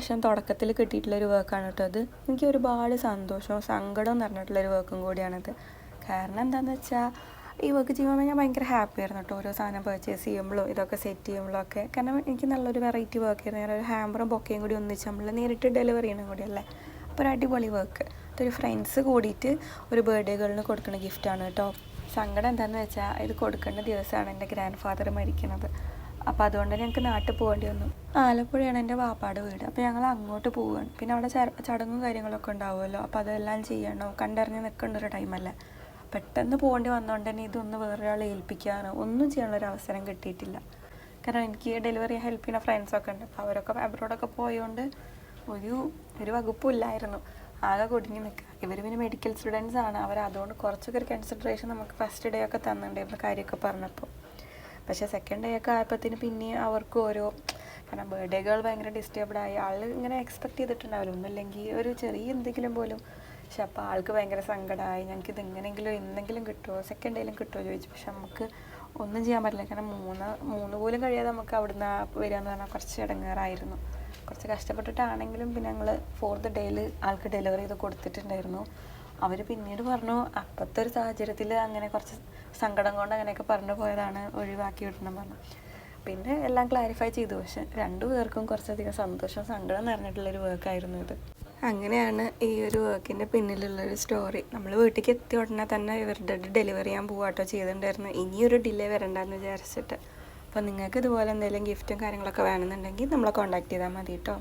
പ്രാവശ്യം തുടക്കത്തിൽ കിട്ടിയിട്ടുള്ളൊരു വർക്കാണ് കേട്ടോ അത്. എനിക്ക് ഒരുപാട് സന്തോഷവും സങ്കടവും നിറഞ്ഞിട്ടുള്ളൊരു വർക്കും കൂടിയാണത് കാരണം എന്താണെന്ന് വെച്ചാൽ ഈ വർക്ക് ചെയ്യുമ്പോൾ ഞാൻ ഭയങ്കര ഹാപ്പി ആയിരുന്നു കേട്ടോ ഓരോ സാധനം പർച്ചേസ് ചെയ്യുമ്പോഴും ഇതൊക്കെ സെറ്റ് ചെയ്യുമ്പോഴും ഒക്കെ. കാരണം എനിക്ക് നല്ലൊരു വെറൈറ്റി വർക്ക് ആയിരുന്നു. ഒരു ഹാമ്പറും ബൊക്കയും കൂടി ഒന്നിച്ച് നമ്മൾ നേരിട്ട് ഡെലിവറി ചെയ്യണം കൂടിയല്ലേ. അപ്പോൾ ഒരു അടിപൊളി വർക്ക് അതൊരു ഫ്രണ്ട്സ് കൂടിയിട്ട് ഒരു ബർത്ത്ഡേ ഗേളിന് കൊടുക്കുന്ന ഗിഫ്റ്റാണ് കേട്ടോ സങ്കടം എന്താണെന്ന് വെച്ചാൽ ഇത് കൊടുക്കേണ്ട ദിവസമാണ് എന്റെ ഗ്രാൻഡ് ഫാദർ മരിക്കുന്നത് അപ്പോൾ അതുകൊണ്ട് ഞങ്ങൾക്ക് നാട്ടിൽ പോകേണ്ടി വന്നു. ആലപ്പുഴയാണ് എന്റെ വാപ്പാട് വീട്. അപ്പോൾ ഞങ്ങൾ അങ്ങോട്ട് പോവുകയാണ് പിന്നെ അവിടെ ചടങ്ങും കാര്യങ്ങളൊക്കെ ഉണ്ടാവുമല്ലോ. അപ്പോൾ അതെല്ലാം ചെയ്യണം. കണ്ടറിഞ്ഞ് നിൽക്കേണ്ട ഒരു ടൈമല്ലേ പെട്ടെന്ന് പോകേണ്ടി വന്നതുകൊണ്ട് തന്നെ ഇതൊന്ന് വേറൊരാളെ ഏൽപ്പിക്കാനോ ഒന്നും ചെയ്യാനുള്ള ഒരു അവസരം കിട്ടിയിട്ടില്ല. കാരണം എനിക്ക് ഡെലിവറി ഹെൽപ്പ് ചെയ്യുന്ന ഫ്രണ്ട്സൊക്കെ ഉണ്ട്. അപ്പോൾ അവരൊക്കെ അബ്രോഡൊക്കെ പോയതുകൊണ്ട് ഒരു ഒരു വകുപ്പും ഇല്ലായിരുന്നു ആകെ കുടുങ്ങി നിൽക്കുക ഇവർ പിന്നെ മെഡിക്കൽ സ്റ്റുഡൻസ് ആണ്. അവർ അതുകൊണ്ട് കുറച്ചൊക്കെ ഒരു കൺസിഡറേഷൻ നമുക്ക് ഫസ്റ്റ് ഡേ ഒക്കെ തന്നിട്ടുണ്ടായിരുന്നു കാര്യമൊക്കെ പറഞ്ഞപ്പോൾ. പക്ഷേ സെക്കൻഡ് ഡേ ഒക്കെ ആയപ്പോഴത്തേന് പിന്നെ അവർക്ക് ഓരോ കാരണം ബർത്ത്ഡേ ഗേൾ ഭയങ്കര ഡിസ്റ്റർബ്ഡ് ആയി. ആൾ ഇങ്ങനെ എക്സ്പെക്ട് ചെയ്തിട്ടുണ്ടാവില്ല. ഒന്നുമില്ലെങ്കിൽ ഒരു ചെറിയ എന്തെങ്കിലും പോലും. പക്ഷെ അപ്പോൾ ആൾക്ക് ഭയങ്കര സങ്കടമായി ഞങ്ങൾക്ക് ഇത് എന്തെങ്കിലും കിട്ടുമോ സെക്കൻഡ് ഡേയിലും കിട്ടുമോ ചോദിച്ചു. പക്ഷെ നമുക്ക് ഒന്നും ചെയ്യാൻ പറ്റില്ല. കാരണം മൂന്ന് മൂന്ന് പോലും കഴിയാതെ നമുക്ക് അവിടുന്ന് വരിക എന്ന് പറഞ്ഞാൽ കുറച്ച് ഇടങ്ങേറായിരുന്നു. കുറച്ച് കഷ്ടപ്പെട്ടിട്ടാണെങ്കിലും പിന്നെ ഞങ്ങൾ ഫോർത്ത് ഡേയിൽ ആൾക്ക് ഡെലിവറി ചെയ്ത് കൊടുത്തിട്ടുണ്ടായിരുന്നു. അവർ പിന്നീട് പറഞ്ഞു അപ്പോഴത്തെ ഒരു സാഹചര്യത്തിൽ അങ്ങനെ കുറച്ച് സങ്കടം കൊണ്ട് അങ്ങനെയൊക്കെ പറഞ്ഞു പോയതാണ് ഒഴിവാക്കി വിടണം പറഞ്ഞു. പിന്നെ എല്ലാം ക്ലാരിഫൈ ചെയ്തു. പക്ഷെ രണ്ടു പേർക്കും കുറച്ചധികം സന്തോഷം സങ്കടം നിറഞ്ഞിട്ടുള്ളൊരു വർക്കായിരുന്നു ഇത്. അങ്ങനെയാണ് ഈ ഒരു വർക്കിന്റെ പിന്നിലുള്ളൊരു സ്റ്റോറി നമ്മൾ വീട്ടിലേക്ക് എത്തിയ ഉടനെ തന്നെ ഇവരുടെ ഡെലിവറി ചെയ്യാൻ പോവാട്ടോ ചെയ്തിട്ടുണ്ടായിരുന്നു. ഇനിയൊരു ഡിലേ വരണ്ടെന്ന് വിചാരിച്ചിട്ട്. അപ്പോൾ നിങ്ങൾക്ക് ഇതുപോലെ എന്തെങ്കിലും ഗിഫ്റ്റും കാര്യങ്ങളൊക്കെ വേണമെന്നുണ്ടെങ്കിൽ നമ്മളെ കോൺടാക്ട് ചെയ്താൽ മതി കേട്ടോ